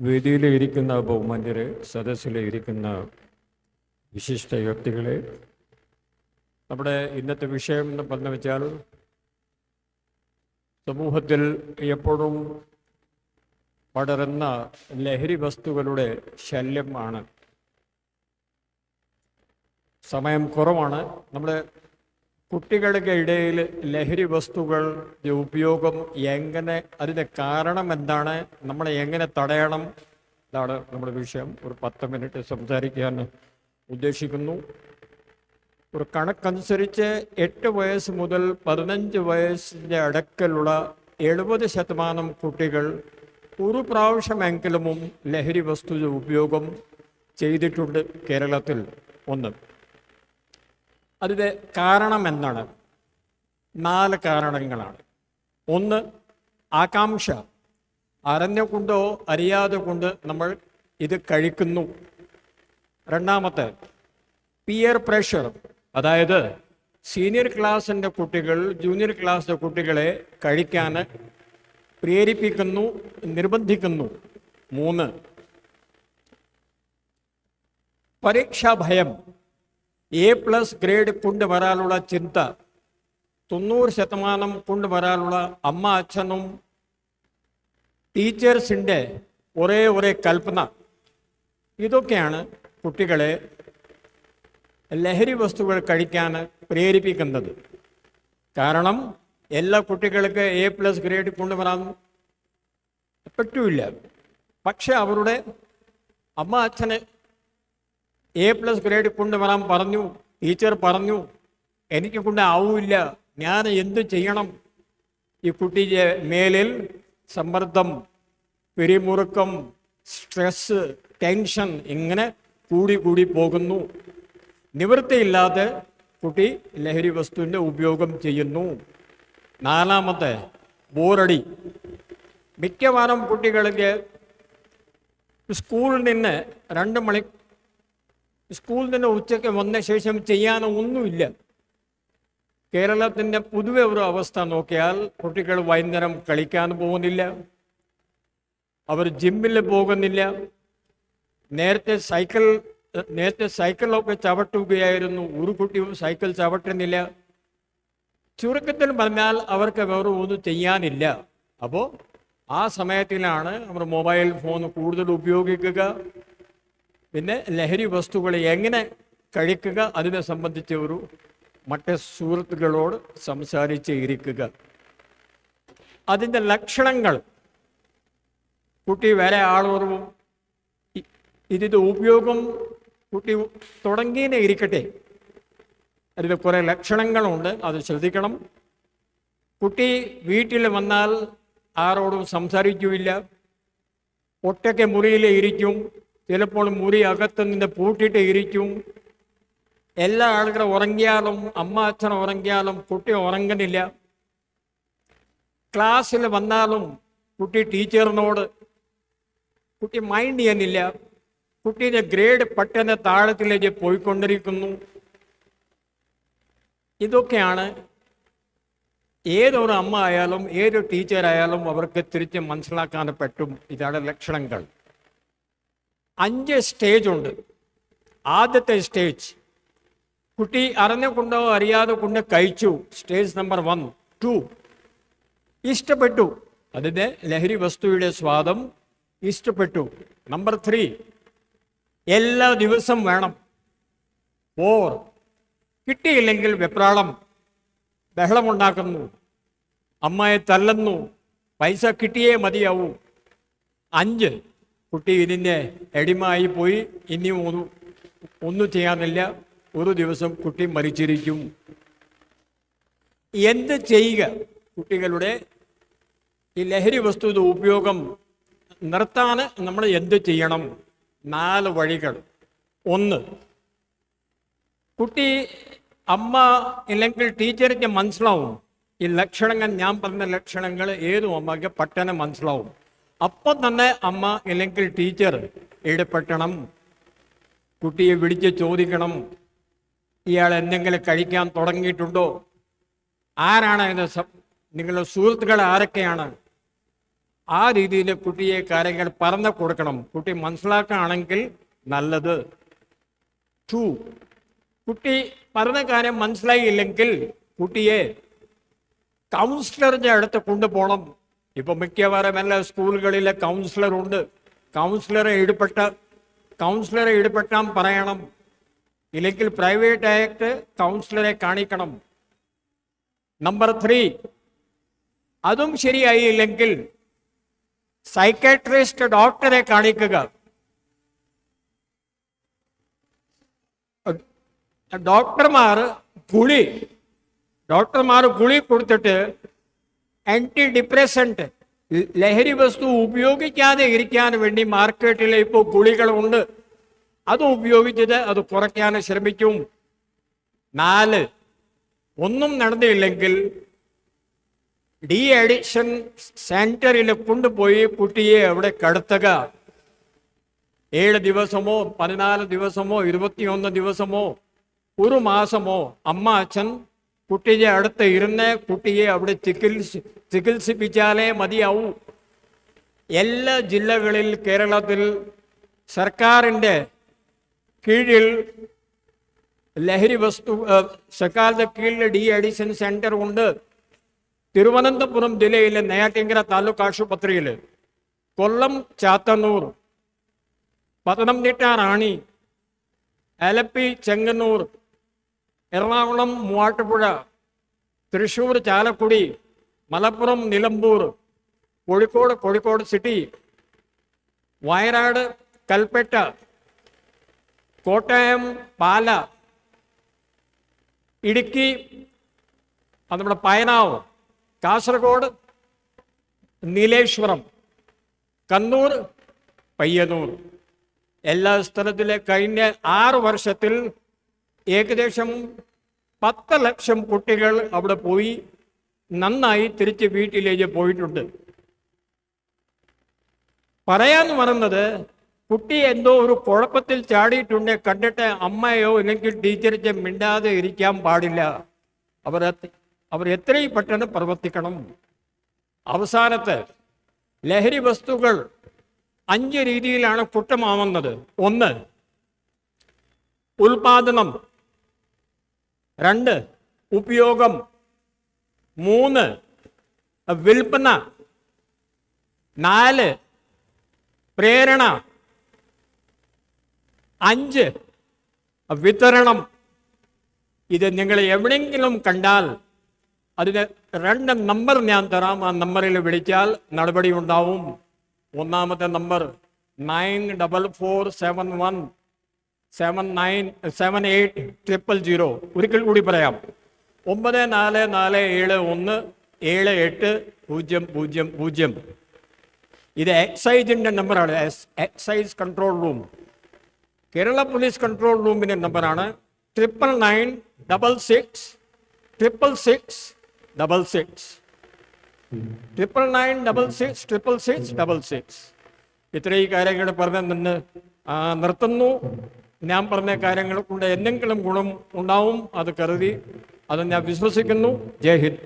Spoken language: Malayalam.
വേദിയിൽ ഇരിക്കുന്ന ബഹുമാന്യരെ സദസ്സിലിരിക്കുന്ന വിശിഷ്ട വ്യക്തികളെ നമ്മുടെ ഇന്നത്തെ വിഷയം എന്ന് പറഞ്ഞു വെച്ചാൽ സമൂഹത്തിൽ എപ്പോഴും പടരുന്ന ലഹരി വസ്തുക്കളുടെ ശല്യം ആണ്. സമയം കുറവാണ്. നമ്മുടെ കുട്ടികളുടെ ഇടയിൽ ലഹരി വസ്തുക്കളുടെ ഉപയോഗം എങ്ങനെ അതിന്റെ കാരണം എന്താണ് നമ്മൾ എങ്ങനെ തടയണം ഇതാണ് നമ്മുടെ വിഷയം. ഒരു പത്ത് മിനിറ്റ് സംസാരിക്കാൻ ഉദ്ദേശിക്കുന്നു. ഒരു കണക്കനുസരിച്ച് എട്ട് വയസ്സ് മുതൽ പതിനഞ്ച് വയസ്സിന്റെ അടുക്കലുള്ള എഴുപത് ശതമാനം കുട്ടികൾ ഒരു പ്രാവശ്യമെങ്കിലും ലഹരി വസ്തു ഉപയോഗം ചെയ്തിട്ടുണ്ട് കേരളത്തിൽ. ഒന്ന്. അതിന്റെ കാരണം എന്താണ്? നാല് കാരണങ്ങളാണ്. ഒന്ന് ആകാംക്ഷ. അറിഞ്ഞുകൊണ്ടോ അറിയാതെ കൊണ്ട് നമ്മൾ ഇത് കഴിക്കുന്നു. രണ്ടാമത്തെ പിയർ പ്രഷർ അതായത് സീനിയർ ക്ലാസ്സിന്റെ കുട്ടികൾ ജൂനിയർ ക്ലാസ്സിലെ കുട്ടികളെ കഴിക്കാൻ പ്രേരിപ്പിക്കുന്നു നിർബന്ധിക്കുന്നു. മൂന്ന് പരീക്ഷാ ഭയം. എ പ്ലസ് ഗ്രേഡ് കൊണ്ടുവരാനുള്ള ചിന്ത. തൊണ്ണൂറ് ശതമാനം കൊണ്ടുവരാനുള്ള അമ്മ അച്ഛനും ടീച്ചേഴ്സിന്റെ ഒരേ ഒരേ കൽപ്പന. ഇതൊക്കെയാണ് കുട്ടികളെ ലഹരി വസ്തുക്കൾ കഴിക്കാൻ പ്രേരിപ്പിക്കുന്നത്. കാരണം എല്ലാ കുട്ടികൾക്ക് എ പ്ലസ് ഗ്രേഡ് കൊണ്ടുവരാൻ പറ്റൂല പക്ഷെ അവരുടെ അമ്മ അച്ഛന് എ പ്ലസ് ഗ്രേഡ് കൊണ്ടുവരാൻ പറഞ്ഞു. ടീച്ചർ പറഞ്ഞു എനിക്ക് കൊണ്ട് ആവില്ല. ഞാൻ എന്ത് ചെയ്യണം? ഈ കുട്ടിയുടെ മേലിൽ സമ്മർദ്ദം പിരിമുറുക്കം സ്ട്രെസ് ടെൻഷൻ ഇങ്ങനെ കൂടി കൂടി പോകുന്നു. നിവൃത്തിയില്ലാതെ കുട്ടി ലഹരി വസ്തുവിന്റെ ഉപയോഗം ചെയ്യുന്നു. നാലാമത്തെ ബോറടി. മിക്കവാറും കുട്ടികൾക്ക് സ്കൂളിൽ നിന്ന് രണ്ട് മണി സ്കൂളിൽ നിന്ന് ഉച്ചയ്ക്ക് വന്ന ശേഷം ചെയ്യാൻ ഒന്നുമില്ല. കേരളത്തിന്റെ പൊതുവെ ഒരു അവസ്ഥ നോക്കിയാൽ കുട്ടികൾ വൈകുന്നേരം കളിക്കാൻ പോകുന്നില്ല. അവർ ജിമ്മിൽ പോകുന്നില്ല. നേരത്തെ സൈക്കിൾ നേരത്തെ സൈക്കിളൊക്കെ ചവിട്ടുകയായിരുന്നു. ഒരു കുട്ടിയും സൈക്കിൾ ചവിട്ടുന്നില്ല. ചുരുക്കത്തിൽ പറഞ്ഞാൽ അവർക്ക് വേറെ ഒന്നും ചെയ്യാനില്ല. അപ്പോൾ ആ സമയത്തിലാണ് അവർ മൊബൈൽ ഫോൺ കൂടുതൽ ഉപയോഗിക്കുക. പിന്നെ ലഹരി വസ്തുക്കൾ എങ്ങനെ കഴിക്കുക അതിനെ സംബന്ധിച്ച് ഒരു മറ്റ് സുഹൃത്തുക്കളോട് സംസാരിച്ച് ഇരിക്കുക. അതിന്റെ ലക്ഷണങ്ങൾ. കുട്ടി വേറെ ആളോറും ഇതിന്റെ ഉപയോഗം കുട്ടി തുടങ്ങിയേ ഇരിക്കട്ടെ. അതിൽ കുറേ ലക്ഷണങ്ങളുണ്ട് അത് ശ്രദ്ധിക്കണം. കുട്ടി വീട്ടിൽ വന്നാൽ ആരോടും സംസാരിക്കില്ല. ഒറ്റയ്ക്ക് മുറിയിൽ ഇരിക്കും. ചിലപ്പോൾ മുറി അകത്ത് നിന്ന് പൂട്ടിയിട്ട് ഇരിക്കും. എല്ലാ ആളുകളും ഉറങ്ങിയാലും അമ്മ അച്ഛൻ ഉറങ്ങിയാലും കുട്ടി ഉറങ്ങുന്നില്ല. ക്ലാസ്സിൽ വന്നാലും കുട്ടി ടീച്ചറിനോട് കുട്ടി മൈൻഡ് ചെയ്യുന്നില്ല. കുട്ടീന്റെ ഗ്രേഡ് പെട്ടെന്ന് താഴത്തിലേക്ക് പോയിക്കൊണ്ടിരിക്കുന്നു. ഇതൊക്കെയാണ് ഏതൊരു അമ്മ ആയാലും ഏതൊരു ടീച്ചറായാലും അവർക്ക് തിരിച്ച് മനസ്സിലാക്കാൻ പറ്റും. ഇതാണ് ലക്ഷണങ്ങൾ. അഞ്ച് സ്റ്റേജ് ഉണ്ട്. ആദ്യത്തെ സ്റ്റേജ് കുട്ടി അറിഞ്ഞുകൊണ്ടോ അറിയാതെ കൊണ്ട് കഴിച്ചു. സ്റ്റേജ് നമ്പർ വൺ ടു ഇഷ്ടപ്പെട്ടു. അതിന്റെ ലഹരി വസ്തുവിടെ സ്വാദം ഇഷ്ടപ്പെട്ടു. നമ്പർ ത്രീ എല്ലാ ദിവസം വേണം. ഫോർ കിട്ടിയില്ലെങ്കിൽ വെപ്രാളം. ബഹളമുണ്ടാക്കുന്നു. അമ്മയെ തല്ലുന്നു. പൈസ കിട്ടിയേ മതിയാവൂ. അഞ്ച് കുട്ടി ഇതിന്റെ എടിമായി പോയി ഇനി ഒന്നും ചെയ്യാനില്ല. ഒരു ദിവസം കുട്ടി മരിച്ചിരിക്കും. എന്ത് ചെയ്യുക കുട്ടികളുടെ ഈ ലഹരി വസ്തുത ഉപയോഗം നിർത്താൻ നമ്മൾ എന്ത് ചെയ്യണം? നാല് വഴികൾ. ഒന്ന് കുട്ടി അമ്മ ഇല്ലെങ്കിൽ ടീച്ചർക്ക് മനസ്സിലാവും. ഈ ലക്ഷണങ്ങൾ ഞാൻ പറഞ്ഞ ലക്ഷണങ്ങൾ ഏതും അമ്മയ്ക്ക് പെട്ടെന്ന് മനസ്സിലാവും. അപ്പം തന്നെ അമ്മ അല്ലെങ്കിൽ ടീച്ചർ ഇടപെട്ടണം. കുട്ടിയെ വിളിച്ച് ചോദിക്കണം. ഇയാൾ എന്തെങ്കിലും കഴിക്കാൻ തുടങ്ങിയിട്ടുണ്ടോ? ആരാണ് ഇത് നിങ്ങളുടെ സുഹൃത്തുക്കൾ ആരൊക്കെയാണ്? ആ രീതിയിൽ കുട്ടിയെ കാര്യങ്ങൾ പറഞ്ഞു കൊടുക്കണം. കുട്ടി മനസ്സിലാക്കുകയാണെങ്കിൽ നല്ലത്. ടു കുട്ടി പറഞ്ഞ കാര്യം മനസ്സിലായില്ലെങ്കിൽ കുട്ടിയെ കൗൺസിലറിന്റെ അടുത്ത് കൊണ്ടുപോകണം. ഇപ്പൊ മിക്കവാറും എല്ലാ സ്കൂളുകളിലെ കൗൺസിലർ ഉണ്ട് കൗൺസിലറെ ഇടപെട്ട കൗൺസിലറെ ഇടപെട്ടാൻ പറയണം. ഇല്ലെങ്കിൽ പ്രൈവറ്റ് ആയിട്ട് കൗൺസിലറെ കാണിക്കണം. നമ്പർ ത്രീ അതും ശരിയായില്ലെങ്കിൽ സൈക്കാട്രിസ്റ്റ് ഡോക്ടറെ കാണിക്കുക. ഡോക്ടർമാർ ഗുളി ഡോക്ടർമാർ ഗുളി കൊടുത്തിട്ട് ആന്റി ഡിപ്രസന്റ് ലഹരി വസ്തു ഉപയോഗിക്കാതെ ഇരിക്കാൻ വേണ്ടി മാർക്കറ്റിൽ ഇപ്പോൾ ഗുളികളുണ്ട്. അത് ഉപയോഗിച്ചത് അത് കുറയ്ക്കാൻ ശ്രമിക്കും. നാല് ഒന്നും നടന്നില്ലെങ്കിൽ ഡി അഡിക്ഷൻ സെന്ററിൽ കൊണ്ടുപോയി കുട്ടിയെ അവിടെ കടത്തുക. ഏഴ് ദിവസമോ പതിനാല് ദിവസമോ ഇരുപത്തിയൊന്ന് ദിവസമോ ഒരു മാസമോ അമ്മ അച്ഛൻ കുട്ടിയെ അടുത്ത് ഇരുന്ന് കുട്ടിയെ അവിടെ ചികിത്സ ചികിത്സിപ്പിച്ചാലേ മതിയാവൂ. എല്ലാ ജില്ലകളിൽ കേരളത്തിൽ സർക്കാരിന്റെ കീഴിൽ ലഹരി വസ്തു സർക്കാരിന്റെ കീഴിൽ ഡി അഡിഷൻ സെന്റർ ഉണ്ട്. തിരുവനന്തപുരം ജില്ലയിലെ നെയ്യാറ്റിങ്കര താലൂക്ക് ആശുപത്രിയിൽ കൊല്ലം ചാത്തന്നൂർ പത്തനംതിട്ട റാണി അലപ്പി ചെങ്ങന്നൂർ എറണാകുളം മൂവാട്ടുപുഴ തൃശ്ശൂർ ചാലക്കുടി മലപ്പുറം നിലമ്പൂർ കോഴിക്കോട് കോഴിക്കോട് സിറ്റി വയനാട് കൽപ്പറ്റ കോട്ടയം പാല ഇടുക്കി നമ്മുടെ പയനാവ് കാസർഗോഡ് നീലേശ്വരം കണ്ണൂർ പയ്യന്നൂർ. എല്ലാ സ്ഥലത്തിലെ കഴിഞ്ഞ ആറ് വർഷത്തിൽ ഏകദേശം പത്ത് ലക്ഷം കുട്ടികൾ അവിടെ പോയി നന്നായി തിരിച്ച് വീട്ടിലേക്ക് പോയിട്ടുണ്ട്. പറയാൻ പറയുന്നത് കുട്ടി എന്തോ ഒരു കുഴപ്പത്തിൽ ചാടിയിട്ടുണ്ട് കണ്ടിട്ട് അമ്മയോ അല്ലെങ്കിൽ ടീച്ചറിച്ച് മിണ്ടാതെ ഇരിക്കാൻ പാടില്ല. അവർ അവർ എത്രയും പെട്ടെന്ന് പ്രവർത്തിക്കണം. അവസാനത്ത് ലഹരി വസ്തുക്കൾ അഞ്ച് രീതിയിലാണ് കുറ്റമാവുന്നത് ഒന്ന് ഉൽപാദനം. രണ്ട് ഉപയോഗം. മൂന്ന് വിൽപ്പന. നാല് പ്രേരണ. അഞ്ച് വിതരണം. ഇത് നിങ്ങൾ എവിടെയെങ്കിലും കണ്ടാൽ അതിന് രണ്ട് നമ്പർ ഞാൻ തരാം. ആ നമ്പറിൽ വിളിച്ചാൽ നടപടി ഉണ്ടാവും. ഒന്നാമത്തെ number nine double four seven one seven nine seven eight triple zero ഒരിക്കൽ കൂടി പറയാം. ഒമ്പത് നാല് നാല് ഏഴ് ഒന്ന് ഏഴ് എട്ട് പൂജ്യം പൂജ്യം പൂജ്യം. ഇത് എക്സൈസിന്റെ നമ്പറാണ് excise control room Kerala police control റൂമിന്റെ നമ്പറാണ് triple nine double six triple six double six triple nine double six triple six double six ഇത്രയും കാര്യങ്ങൾ പറഞ്ഞ് നിന്ന് നിർത്തുന്നു. ഞാൻ പറഞ്ഞ കാര്യങ്ങൾ കൊണ്ട് എന്തെങ്കിലും ഗുണം ഉണ്ടാവും അത് കരുതി അത് ഞാൻ വിശ്വസിക്കുന്നു. ജയ് ഹിന്ദ്.